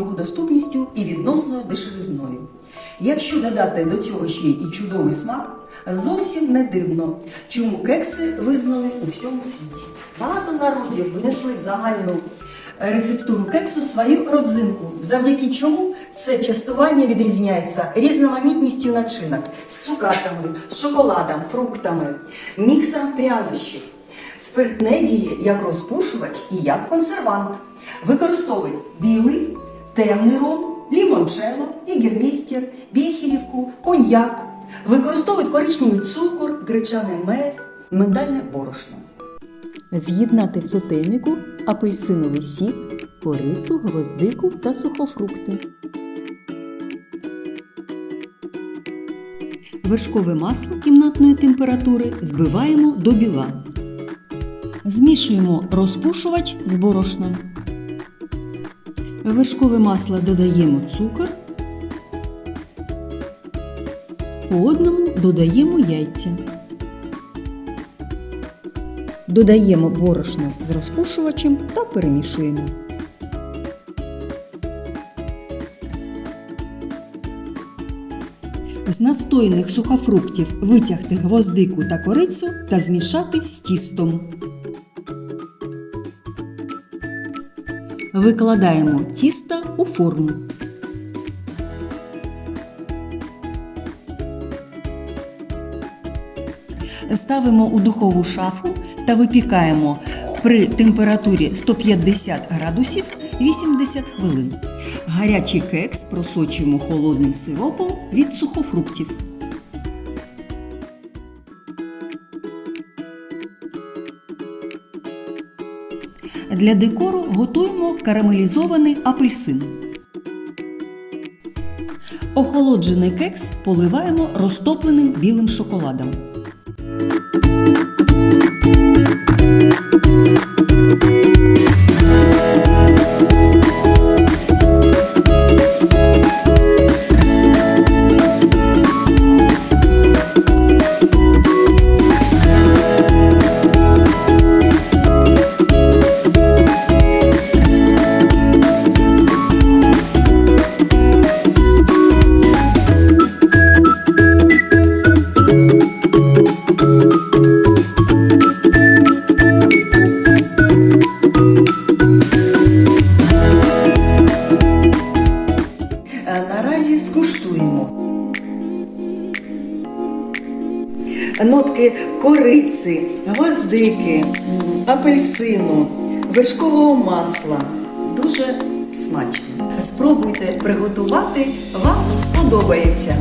його доступністю і відносною дешевизною. Якщо додати до цього ще і чудовий смак, зовсім не дивно, чому кекси визнали у всьому світі. Багато народів внесли загальну рецептуру кексу свою родзинку, завдяки чому це частування відрізняється різноманітністю начинок з цукатами, шоколадом, фруктами, міксом прянощів. спиртне діє як розпушувач і як консервант. Використовують білий темний ром, лімончелло, ігермістер, біхерівку, коньяк. Використовують коричневий цукор, гречаний мед, миндальне борошно. З'єднати в сотейнику апельсиновий сік, корицю, гвоздику та сухофрукти. Вершкове масло кімнатної температури збиваємо до біла. Змішуємо розпушувач з борошном. Вершкове масло додаємо цукор. По одному додаємо яйця. Додаємо борошно з розпушувачем та перемішуємо. З настойних сухофруктів витягти гвоздику та корицю та змішати з тістом. Викладаємо тісто у форму. Ставимо у духову шафу та випікаємо при температурі 150 градусів 80 хвилин. Гарячий кекс просочуємо холодним сиропом від сухофруктів. Для декору готуємо карамелізований апельсин. Охолоджений кекс поливаємо розтопленим білим шоколадом. Скуштуємо. Нотки кориці, гвоздики, апельсину, вершкового масла. Дуже смачно. Спробуйте приготувати, вам сподобається.